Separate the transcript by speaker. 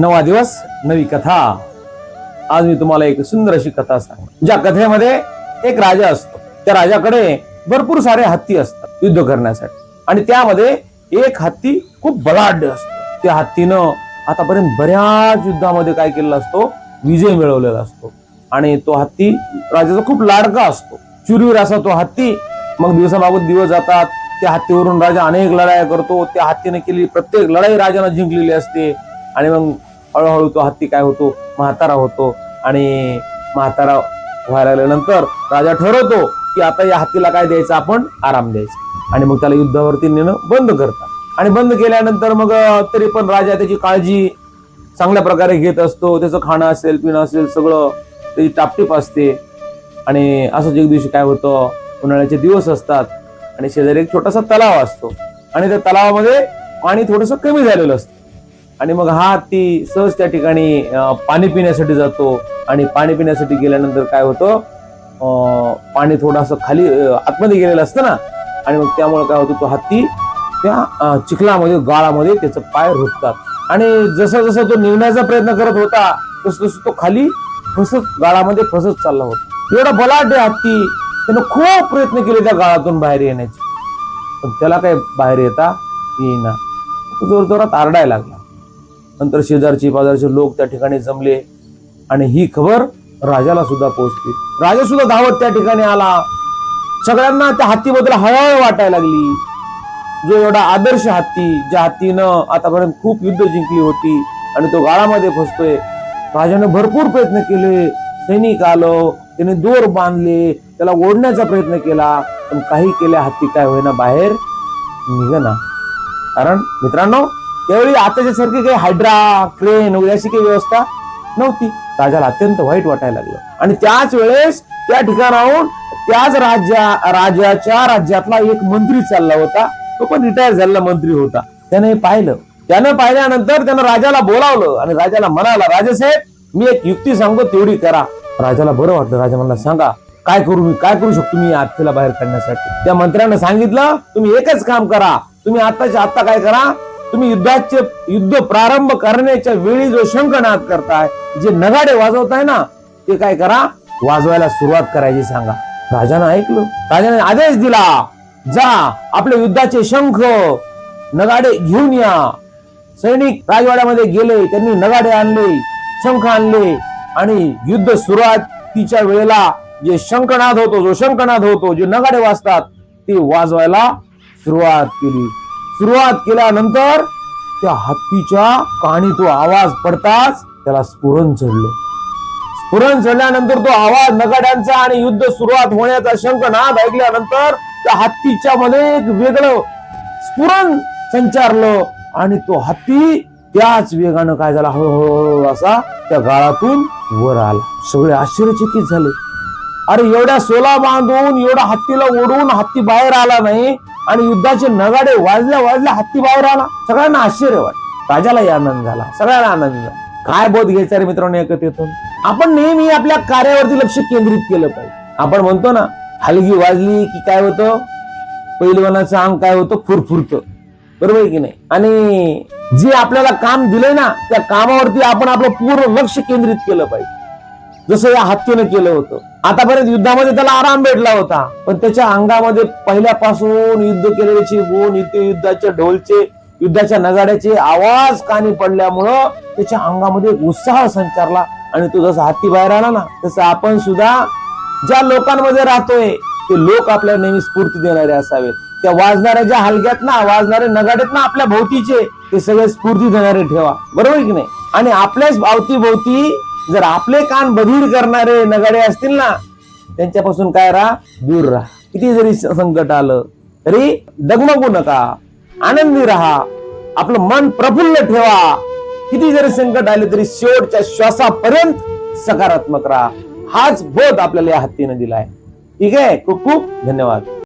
Speaker 1: नवा दिवस नवी कथा. आज मी तुम्हाला एक सुंदर अशी कथा सांग ज्या कथेमध्ये एक राजा असतो. त्या राजाकडे भरपूर सारे हत्ती असतात युद्ध करण्यासाठी. आणि त्यामध्ये एक हत्ती खूप बलाढ्य असतो. त्या हत्तीनं आतापर्यंत बऱ्याच युद्धामध्ये काय केलेला असतो? विजय मिळवलेला असतो. आणि तो हत्ती राजाचा खूप लाडका असतो. चुरीवर असा तो हत्ती मग दिवसामागून दिवस जातात. त्या हत्तीवरून राजा अनेक लढाया करतो. त्या हत्तीने केलेली प्रत्येक लढाई राजानं जिंकलेली असते. आणि मग हळूहळू तो हत्ती काय होतो? म्हातारा होतो. आणि म्हातारा व्हायला लागल्यानंतर राजा ठरवतो की आता या हत्तीला काय द्यायचं? आपण आराम द्यायचा. आणि मग त्याला युद्धावरती नेणं बंद करतात. आणि बंद केल्यानंतर मग तरी पण राजा त्याची काळजी चांगल्या प्रकारे घेत असतो. त्याचं खाणं असेल पिणं असेल सगळं त्याची टापटीप असते. आणि असंच एक दिवशी काय होतं? उन्हाळ्याचे दिवस असतात. आणि शेजारी एक छोटासा तलाव असतो. आणि त्या तलावामध्ये पाणी थोडंसं कमी झालेलं असतं. आणि मग हा हत्ती सहज त्या ठिकाणी पाणी पिण्यासाठी जातो आणि पाणी पिण्यासाठी गेल्यानंतर काय होतं पाणी थोडंसं खाली आतमध्ये गेलेलं असतं ना आणि मग त्यामुळे काय होतं तो हत्ती त्या चिखलामध्ये गाळामध्ये त्याचं पाय रुततात. आणि जसं जसं तो निघण्याचा प्रयत्न करत होता तसं तसं तो खाली फसत गाळामध्ये फसत चालला होता. एवढा बलाढ्य हत्ती त्यानं खूप प्रयत्न केले त्या गाळातून बाहेर येण्याचे. पण त्याला काय बाहेर येता येईना. तो जोर जोरात आरडायला लागला. नंतर शेजारचे बाजारचे लोक त्या ठिकाणी जमले. आणि ही खबर राजाला सुद्धा पोहोचली. राजा सुद्धा धावत त्या ठिकाणी आला. सगळ्यांना त्या हत्तीबद्दल हळहळ वाटायला लागली. जो एवढा आदर्श हत्ती ज्या हत्तीनं आतापर्यंत खूप युद्ध जिंकली होती आणि तो गाळामध्ये फसतोय राजाने भरपूर प्रयत्न केले. सैनिक आलं त्याने दोर बांधले त्याला ओढण्याचा प्रयत्न केला पण काही केल्या हत्ती काय होईना बाहेर निघ ना कारण मित्रांनो त्यावेळी आताच्या सारखी काही हायड्रा क्रेन वगैरे अशी काही व्यवस्था नव्हती. राजाला अत्यंत वाईट वाटायला लागलं. आणि त्याच वेळेस त्या ठिकाणाहून त्याच राज्या राजाच्या राज्यातला एक मंत्री चालला होता. तो पण रिटायर झालेला मंत्री होता. त्याने पाहिलं. त्यानं पाहिल्यानंतर त्यानं राजाला बोलावलं आणि राजाला म्हणाला राजासाहेब मी एक युक्ती सांगतो तेवढी करा. राजाला बरं वाटलं. राजा म्हणला सांगा काय करू मी? काय करू शकतो मी आत्तेला बाहेर काढण्यासाठी? त्या मंत्र्यानं सांगितलं तुम्ही एकच काम करा. तुम्ही आताच्या आता काय करा? तुम्ही युद्धाचे युद्ध प्रारंभ करण्याच्या वेळी जो शंखनाद करताय जे नगाडे वाजवताय ना ते काय करा? वाजवायला सुरुवात करायची सांगा. राजानं ऐकलं. राजाने आदेश दिला जा आपले युद्धाचे शंख नगाडे घेऊन या. सैनिक राजवाड्यामध्ये गेले त्यांनी नगाडे आणले शंख आणले आणि युद्ध सुरुवातीच्या वेळेला जे शंखनाद होतो जो शंखनाद होतो जे नगाडे वाजतात ते वाजवायला सुरुवात केली. सुरुवात केल्यानंतर त्या हत्तीच्या काणी तो आवाज पडताच त्याला स्फुरण चढलं. स्फुरण चढल्यानंतर तो आवाज नगाड्यांचा आणि युद्ध सुरुवात होण्याचा शंखनाद ऐकल्यानंतर त्या हत्तीच्या मध्ये एक वेगळं स्फुरण संचारलं आणि तो हत्ती त्याच वेगानं काय झाला? हळूहळू असा त्या गाळातून वर आला. सगळे आश्चर्यचकित झाले. अरे एवढ्या सोला बांधून एवढा हत्तीला ओढून हत्ती बाहेर आला नाही आणि युद्धाचे नगाडे वाजल्या वाजल्या हत्ती बाहेर आला. सगळ्यांना आश्चर्य वाटलं. राजालाही आनंद झाला. सगळ्यांना आनंद झाला. काय बोध घ्यायचा रे मित्रांनो एकत्रितून आपण नेहमी आपल्या कार्यावरती लक्ष केंद्रित केलं पाहिजे. आपण म्हणतो ना हलगी वाजली की काय होतं? पैलवानाचं अंग काय होतं? फुरफुरत. बरोबर आहे की नाही? आणि जे आपल्याला काम दिलंय ना त्या कामावरती आपण आपलं पूर्ण लक्ष केंद्रित केलं पाहिजे. जसं या हत्तीनं केलं होतं. आतापर्यंत युद्धामध्ये त्याला आराम भेटला होता. पण त्याच्या अंगामध्ये पहिल्यापासून युद्ध केलेल्याचे गुण इथे युद्धाच्या ढोलचे युद्धाच्या नगाड्याचे आवाज कानी पडल्यामुळं त्याच्या अंगामध्ये उत्साह संचारला आणि तो जसा हत्ती बाहेर आला ना तसं आपण सुद्धा ज्या लोकांमध्ये राहतोय ते लोक आपल्याला नेहमी स्फूर्ती देणारे असावेत. त्या वाजणाऱ्या ज्या हलग्यात ना वाजणारे नगाड्यात ना आपल्या भोवतीचे ते सगळे स्फूर्ती देणारे ठेवा. बरोबर की नाही? आणि आपल्याच अवतीभोवती जर आपले कान बधीर करणारे नगाडे असतील ना त्यांच्यापासून काय राहा? दूर राहा. किती जरी संकट आलं तरी डगमगू नका. आनंदी राहा. आपलं मन प्रफुल्ल ठेवा. किती जरी संकट आले तरी शेवटच्या श्वासापर्यंत सकारात्मक राहा. हाच बोध आपल्याला या हत्तीनं दिलाय. ठीक आहे? खूप खूप धन्यवाद.